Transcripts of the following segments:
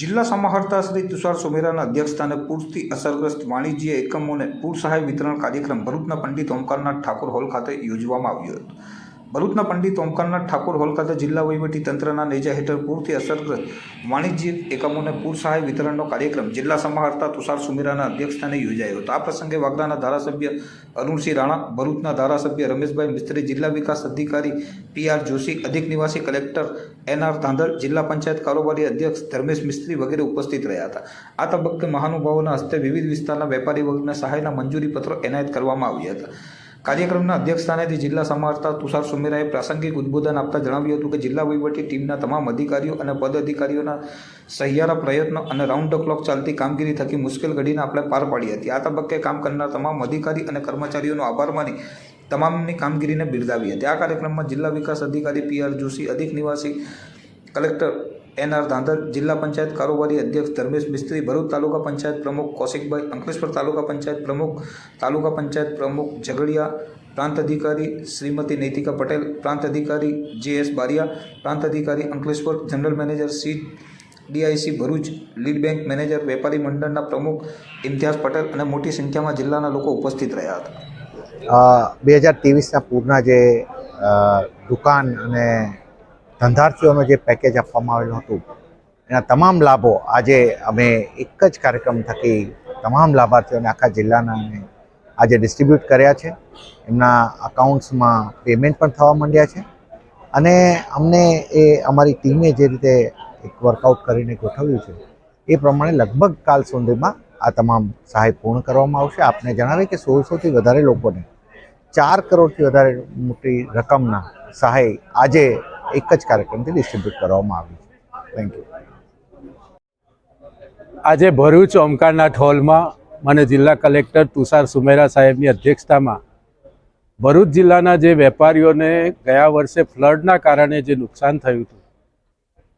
જિલ્લા સમાહર્તા શ્રી તુષાર સોમેરાના અધ્યક્ષસ્થાને પૂરથી અસરગ્રસ્ત વાણિજ્ય એકમોને પૂર સહાય વિતરણ કાર્યક્રમ ભરૂચના પંડિત ઓમકારનાથ ઠાકોર હોલ ખાતે યોજવામાં આવ્યો હતો. ભરૂચના પંડિત ઓમકારનાથ ઠાકોર હોલ ખાતે જિલ્લા વહીવટી તંત્રના નેજા હેઠળ પૂરથી અસરગ્રસ્ત વાણિજ્ય એકમોને પૂર સહાય વિતરણનો કાર્યક્રમ જિલ્લા સમાહર્તા તુષાર સુમેરાના અધ્યક્ષસ્થાને યોજાયો હતો. આ પ્રસંગે વાગરાના ધારાસભ્ય અરુણસિંહ રાણા ભરૂચના ધારાસભ્ય રમેશભાઈ મિસ્ત્રી, જિલ્લા વિકાસ અધિકારી પી આર જોશી, અધિક નિવાસી કલેક્ટર એન આર ધાંધલ, જિલ્લા પંચાયત કારોબારી અધ્યક્ષ ધર્મેશ મિસ્ત્રી વગેરે ઉપસ્થિત રહ્યા હતા. આ તબક્કે મહાનુભાવોના હસ્તે વિવિધ વિસ્તારના વેપારી વર્ગને સહાયના મંજૂરી પત્રો એનાયત કરવામાં આવ્યા હતા. કાર્યક્રમના અધ્યક્ષસ્થાનેથી જિલ્લા સમાહર્તા તુષાર સુમેરાએ પ્રાસંગિક ઉદ્બોધન આપતા જણાવ્યું હતું કે જિલ્લા વહીવટી ટીમના તમામ અધિકારીઓ અને પદ અધિકારીઓના સહિયારા પ્રયત્નો અને રાઉન્ડ ધ ક્લોક ચાલતી કામગીરી થકી મુશ્કેલ ઘડીને આપણે પાર પાડી હતી. આ તબક્કે કામ કરનાર તમામ અધિકારી અને કર્મચારીઓનો આભાર માની તમામની કામગીરીને બિરદાવી હતી. આ કાર્યક્રમમાં જિલ્લા વિકાસ અધિકારી પી આર જોશી, અધિક નિવાસી કલેક્ટર એન આર ધાંધલ જિલ્લા પંચાયત કારોબારી અધ્યક્ષ ધર્મેશ મિસ્ત્રી, ભરૂચ તાલુકા પંચાયત પ્રમુખ કૌશિકભાઈ અંકલેશ્વર તાલુકા પંચાયત પ્રમુખ, તાલુકા પંચાયત પ્રમુખ ઝઘડિયા, પ્રાંત અધિકારી શ્રીમતી નૈતિકા પટેલ, પ્રાંત અધિકારી જે એસ બારિયા, પ્રાંત અધિકારી Ankleshwar general manager C DIC Bharuch, lead bank manager વેપારી મંડળના પ્રમુખ ઇમ્તિયાઝ પટેલ અને મોટી સંખ્યામાં જિલ્લાના લોકો ઉપસ્થિત રહ્યા હતા. બે હજાર ત્રેવીસના પૂરના જે દુકાન અને ધંધાર્થીઓનો જે પેકેજ આપવામાં આવેલું હતું, એના તમામ લાભો આજે અમે એક જ કાર્યક્રમ થકી તમામ લાભાર્થીઓને આખા જિલ્લાના આજે ડિસ્ટ્રીબ્યુટ કર્યા છે. એમના અકાઉન્ટ્સમાં પેમેન્ટ પણ થવા માંડ્યા છે. અને અમને એ અમારી ટીમે જે રીતે એક વર્કઆઉટ કરીને ગોઠવ્યું છે, એ પ્રમાણે લગભગ કાલ સુધીમાં આ તમામ સહાય પૂર્ણ કરવામાં આવશે. આપને જણાવીએ કે સોળસોથી વધારે લોકોને ચાર કરોડથી વધારે મોટી રકમના સહાય આજે એક જ કાર્યક્રમથી ડિસ્ટ્રીબ્યુટ કરવામાં આવી છે. થેન્ક યુ આજે ભરૂચ ઓમકારનાથ હોલમાં મને જિલ્લા કલેક્ટર તુષાર સુમેરા સાહેબની અધ્યક્ષતામાં ભરૂચ જિલ્લાના જે વેપારીઓને ગયા વર્ષે ફ્લડના કારણે જે નુકસાન થયું હતું,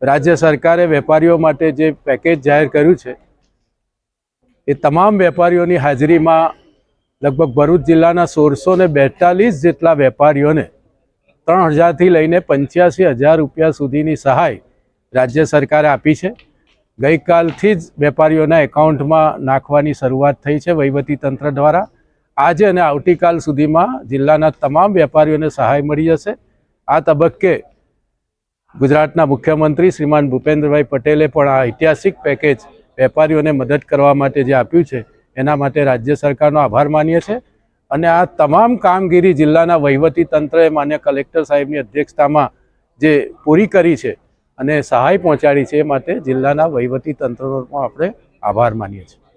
રાજ્ય સરકારે વેપારીઓ માટે જે પેકેજ જાહેર કર્યું છે, એ તમામ વેપારીઓની હાજરીમાં લગભગ ભરૂચ જિલ્લાના સોળસો ને બેતાલીસ જેટલા વેપારીઓને ત્રણ હજારથી લઈને પંચ્યાસી હજાર રૂપિયા સુધીની સહાય રાજ્ય સરકારે આપી છે. ગઈકાલથી જ વેપારીઓના એકાઉન્ટમાં નાખવાની શરૂઆત થઈ છે વહીવટી તંત્ર દ્વારા. આજે અને આવતીકાલ સુધીમાં જિલ્લાના તમામ વેપારીઓને સહાય મળી જશે. આ તબક્કે ગુજરાતના મુખ્યમંત્રી શ્રીમાન ભૂપેન્દ્રભાઈ પટેલે પણ આ ઐતિહાસિક પેકેજ વેપારીઓને મદદ કરવા માટે જે આપ્યું છે, એના માટે રાજ્ય સરકારનો આભાર માનીએ છીએ. અને આ તમામ કામગીરી જિલ્લાના વહીવટી તંત્રએ માન્ય કલેક્ટર સાહેબની અધ્યક્ષતામાં જે પૂરી કરી છે અને સહાય પહોંચાડી છે એ માટે જિલ્લાના વહીવટી તંત્રનો પણ આપણે આભાર માનીએ છીએ.